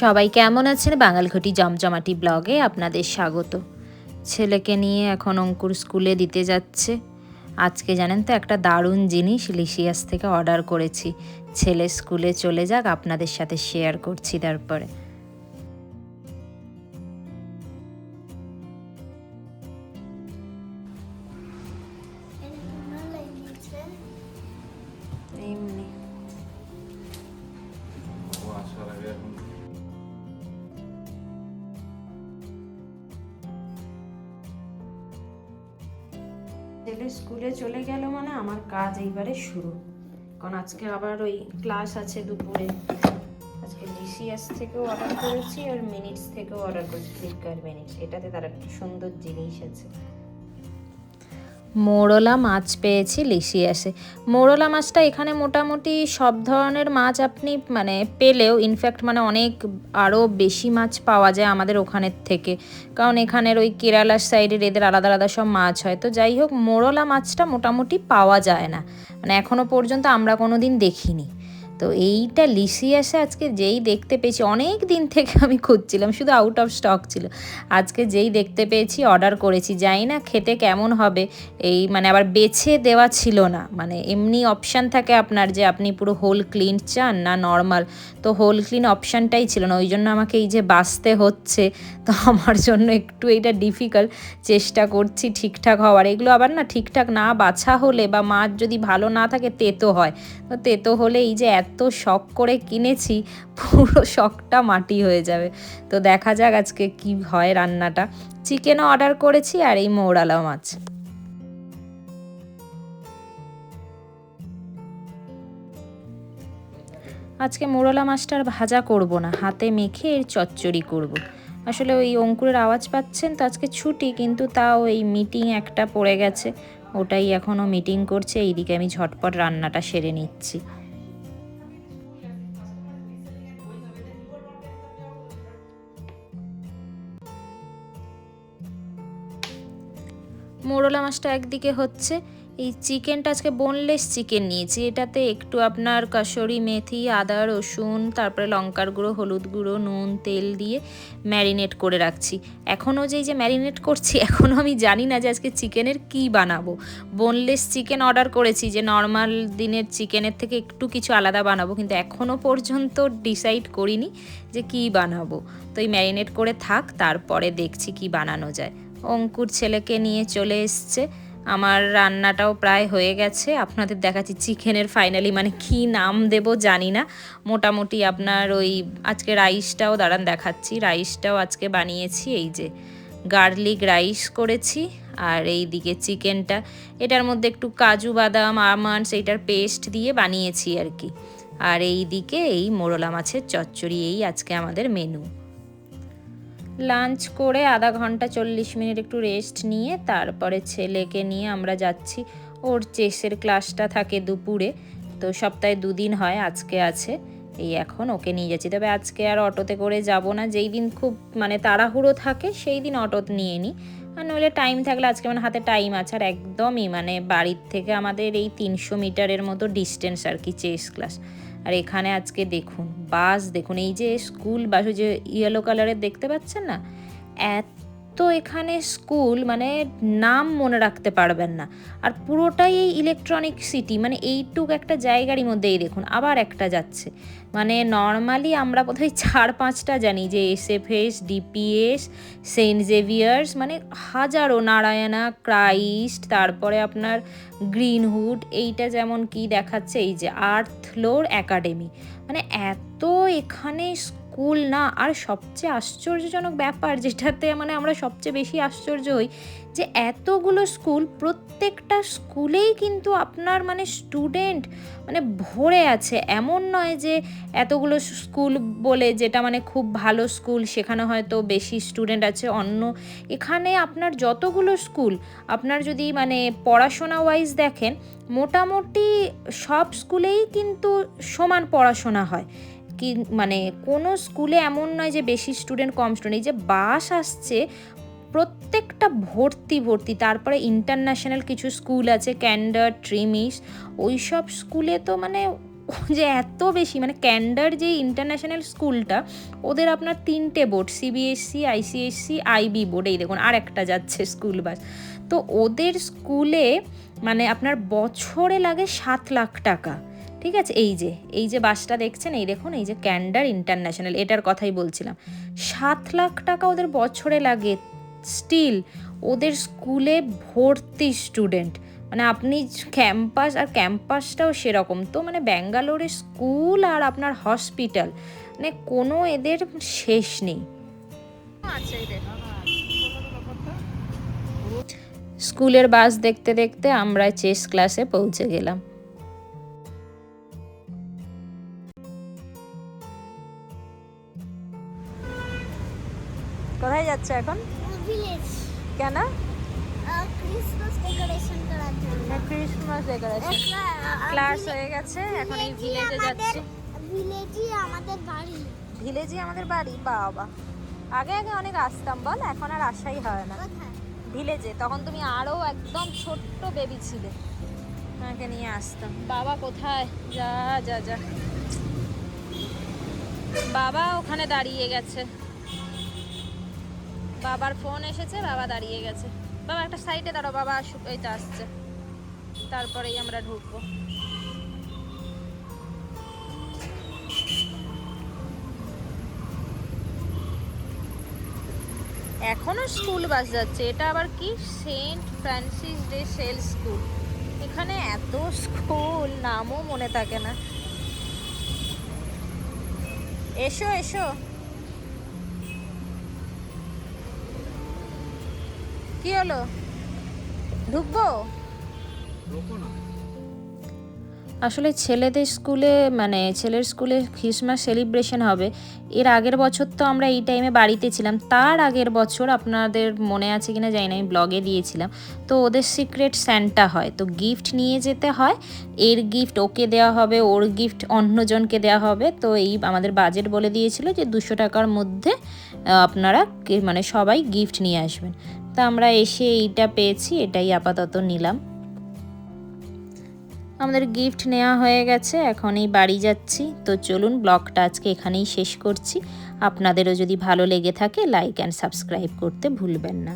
সবাই কেমন আছেন? বাঙালঘটি জমজমাটি ব্লগে আপনাদের স্বাগত। ছেলেকে নিয়ে এখন অঙ্কুর স্কুলে দিতে যাচ্ছে। আজকে জানেন তো একটা দারুণ জিনিস লিশিয়াস থেকে অর্ডার করেছি। ছেলে স্কুলে চলে যাক, আপনাদের সাথে শেয়ার করছি তারপরে। এমনি। ছেলে স্কুলে চলে গেল মানে আমার কাজ এইবারে শুরু। কারণ আজকে আবার ওই ক্লাস আছে দুপুরে। আজকে ডিসিএস থেকেও অর্ডার করেছি আর মিনিটস থেকেও অর্ডার করেছি ফ্লিপকার্ট মিনিটস এটাতে তার একটা সুন্দর জিনিস আছে। মোরলা মাছ পেয়েছি লিসিয়াসে মোরলা মাছটা এখানে মোটামুটি সব ধরনের মাছ আপনি মানে পেলেও ইনফ্যাক্ট মানে অনেক আরও বেশি মাছ পাওয়া যায় আমাদের ওখানের থেকে। কারণ এখানের ওই কেরালার সাইডের এদের আলাদা আলাদা সব মাছ হয়। তো যাই হোক, মোরলা মাছটা মোটামুটি পাওয়া যায় না। মানে এখনও পর্যন্ত আমরা কোনো দিন দেখিনি। তো এইটা লিসিয়াসে আজকে যেই দেখতে পেয়েছি, অনেক দিন থেকে আমি খুঁজছিলাম, শুধু আউট অফ স্টক ছিল। আজকে যেই দেখতে পেয়েছি অর্ডার করেছি, জানি না খেতে কেমন হবে, এই মানে আবার বেছে দেওয়া ছিল না। মানে এমনি অপশান থাকে আপনার যে আপনি পুরো হোল ক্লিন চান না নর্মাল তো হোল ক্লিন অপশানটাই ছিল না ওই জন্য আমাকে এই যে বাঁচতে হচ্ছে, তো আমার জন্য একটু এইটা ডিফিকাল্ট চেষ্টা করছি ঠিকঠাক হওয়ার, এগুলো আবার না ঠিকঠাক না বাছা হলে বা মাছ যদি ভালো না থাকে, তেতো হয়। তো তেতো হলে এই যে এত শখ করে কিনেছি, পুরো শখটা মাটি হয়ে যাবে। তো দেখা যাক আজকে কি হয় রান্নাটা। চিকেনও অর্ডার করেছি আর এই মৌরালা মাছ। আজকে মোরলা মাছটার ভাজা করব না, হাতে মেখে এর চচ্চড়ি করব। আসলে ওই অঙ্কুরের আওয়াজ পাচ্ছেন তো আজকে ছুটি, কিন্তু তাও এই মিটিং একটা পড়ে গেছে, ওটাই এখনও মিটিং করছে, এইদিকে আমি ঝটপট রান্নাটা সেরে নিচ্ছি। মোরলা মাছটা একদিকে হচ্ছে। এই চিকেনটা আজকে বোনলেস চিকেন নিয়েছি। এটাতে একটু আপনার কাসরি মেথি, আদা, রসুন, তারপরে লঙ্কার গুঁড়ো, হলুদ গুঁড়ো, নুন, তেল দিয়ে ম্যারিনেট করে রাখছি। এখনও যেই যে ম্যারিনেট করছি, এখনও আমি জানি না যে আজকে চিকেনের কি বানাবো। বোনলেস চিকেন অর্ডার করেছি যে নর্মাল দিনের চিকেনের থেকে একটু কিছু আলাদা বানাবো, কিন্তু এখনও পর্যন্ত ডিসাইড করিনি যে কি বানাবো। তো এই ম্যারিনেট করে থাক, তারপরে দেখছি কি বানানো যায়। অঙ্কুর ছেলেকে নিয়ে চলে এসছে। আমার রান্নাটাও প্রায় হয়ে গেছে। আপনাদের দেখাচ্ছি চিকেনের ফাইনালি মানে কি নাম দেব জানি না। মোটামুটি আপনার ওই আজকে রাইসটাও, দাঁড়ান দেখাচ্ছি, রাইসটাও আজকে বানিয়েছি। এই যে গার্লিক রাইস করেছি আর এই দিকে চিকেনটা। এটার মধ্যে একটু কাজু বাদাম, আমন্ডস, এইটার পেস্ট দিয়ে বানিয়েছি আর কি। আর এই দিকে এই মোরলা মাছের চচ্চড়ি, এই আজকে আমাদের মেনু লাঞ্চ করে আধা ঘণ্টা চল্লিশ মিনিট একটু রেস্ট নিয়ে তারপরে ছেলেকে নিয়ে আমরা যাচ্ছি। ওর চেসের ক্লাসটা থাকে দুপুরে, তো সপ্তাহে দুদিন হয়, আজকে আছে। এই এখন ওকে নিয়ে যাচ্ছি। তবে আজকে আর অটোতে করে যাব না। যেই দিন খুব মানে তাড়াহুড়ো থাকে, সেই দিন অটো নিয়ে নিই। আর নইলে টাইম থাকলে আজকে মানে হাতে টাইম আছে। আর একদমই মানে বাড়ির থেকে আমাদের এই তিনশো মিটারের মতো ডিস্টেন্স আর কি, চেস ক্লাস। আর এখানে আজকে দেখুন, বাস দেখুন, এই যে স্কুল বাস ওই যে ইয়েলো কালারের দেখতে পাচ্ছেন না? এত এখানে স্কুল মানে নাম মনে রাখতে পারবেন না। আর পুরোটাই এই ইলেকট্রনিক সিটি মানে এইটুক একটা জায়গারই মধ্যেই দেখুন, আবার একটা যাচ্ছে। মানে নর্মালি আমরা বোধহয় চার পাঁচটা জানি, যে এসএফএস ডিপিএস সেন্ট জেভিয়ার্স মানে হাজারো, নারায়ণা ক্রাইস্ট তারপরে আপনার গ্রিনহুড এইটা যেমন কি দেখাচ্ছে, এই যে আর্থ লোর একাডেমি মানে এত এখানে স্কুল না। আর সবচেয়ে আশ্চর্যজনক ব্যাপার যেটাতে মানে আমরা সবচেয়ে বেশি আশ্চর্য হই, যে এতগুলো স্কুল প্রত্যেকটা স্কুলেই কিন্তু আপনার মানে স্টুডেন্ট মানে ভরে আছে। এমন নয় যে এতগুলো স্কুল বলে যেটা মানে খুব ভালো স্কুল সেখানে হয়তো বেশি স্টুডেন্ট আছে, অন্য এখানে আপনার যতগুলো স্কুল আপনার যদি মানে পড়াশোনা ওয়াইজ দেখেন, মোটামুটি সব স্কুলেই কিন্তু সমান পড়াশোনা হয়। কি মানে কোনো স্কুলে এমন নয় যে বেশি স্টুডেন্ট কম স্টুডেন্ট এই যে বাস আসছে, প্রত্যেকটা ভর্তি ভর্তি, তারপরে ইন্টারন্যাশনাল কিছু স্কুল আছে ক্যান্ডার ট্রিমিস ওই সব স্কুলে তো মানে যে এত বেশি মানে ক্যান্ডার যে ইন্টারন্যাশনাল স্কুলটা ওদের আপনার তিনটে board CBSE ICSE IB board এই দেখুন, আর একটা যাচ্ছে স্কুল বাস তো ওদের স্কুলে মানে আপনার বছরে লাগে সাত লাখ টাকা। ঠিক আছে? এই যে এই যে বাসটা দেখছেন, এই দেখুন, এই যে ক্যান্ডার ইন্টারন্যাশনাল, এটার কথাই বলছিলাম। সাত লাখ টাকা ওদের বছরে লাগে। স্টিল, ওদের স্কুলে ভর্তি স্টুডেন্ট। মানে আপনি ক্যাম্পাস, আর ক্যাম্পাসটাও সেরকম তো মানে ব্যাঙ্গালোরের স্কুল আর আপনার হসপিটাল মানে কোনো এদের শেষ নেই। স্কুলের বাস দেখতে দেখতে আমরা চেস ক্লাসে পৌঁছে গেলাম। কোথায় যাচ্ছে এখন? ভিলেজ কেন? ক্রিসমাস ডেকোরেশন করার ক্রিসমাস ডেকোরেশন ক্লাস হয়ে গেছে এখন এই ভিলেজে যাচ্ছি। ভিলেজই আমাদের বাড়ি। ভিলেজই আমাদের বাড়ি? বাবা। আগে আগে অনেক আসতাম বল। এখন আর আসাই হয় না। ভিলেজে তখন তুমি আরও একদম ছোট্ট বেবি ছিলে। আমাকে নিয়ে আসতাম। বাবা কোথায়? যা যা যা। বাবা ওখানে দাঁড়িয়ে গেছে। বাবার ফোন এসেছে, বাবা দাঁড়িয়ে গেছে। বাবা একটা সাইডে দাঁড়ো বাবা আসুক এই তো আসছে। তারপরেই আমরা ঢুকবো। এখনও স্কুল বাস যাচ্ছে। এটা আবার কি? Saint Francis de Sales school. এখানে এত স্কুল, নামও মনে থাকে না। এসো এসো। কি হলো? ঢুকবো? আসলে ছেলেদের স্কুলে মানে ছেলের স্কুলে খ্রিসমাস সেলিব্রেশন হবে। এর আগের বছর তো আমরা এই টাইমে বাড়িতে ছিলাম। তার আগের বছর আপনাদের মনে আছে কিনা জানি না, আমি ব্লগে দিয়েছিলাম। তো ওদের সিক্রেট স্যান্টা হয়। তো গিফট নিয়ে যেতে হয়। এর গিফট ওকে দেওয়া হবে, ওর গিফট অন্যজনকে দেওয়া হবে। তো এই আমাদের বাজেট বলে দিয়েছিল যে দুশো টাকার মধ্যে আপনারা মানে সবাই গিফট নিয়ে আসবেন। তা আমরা এসে এইটা পেয়েছি, এটাই আপাতত নিলাম। আমাদের গিফট নেওয়া হয়ে গেছে এখন এই বাড়ি যাচ্ছি। তো চলুন, ব্লগটা আজকে এখানেই শেষ করছি। আপনাদেরও যদি ভালো লেগে থাকে, লাইক অ্যান্ড সাবস্ক্রাইব করতে ভুলবেন না।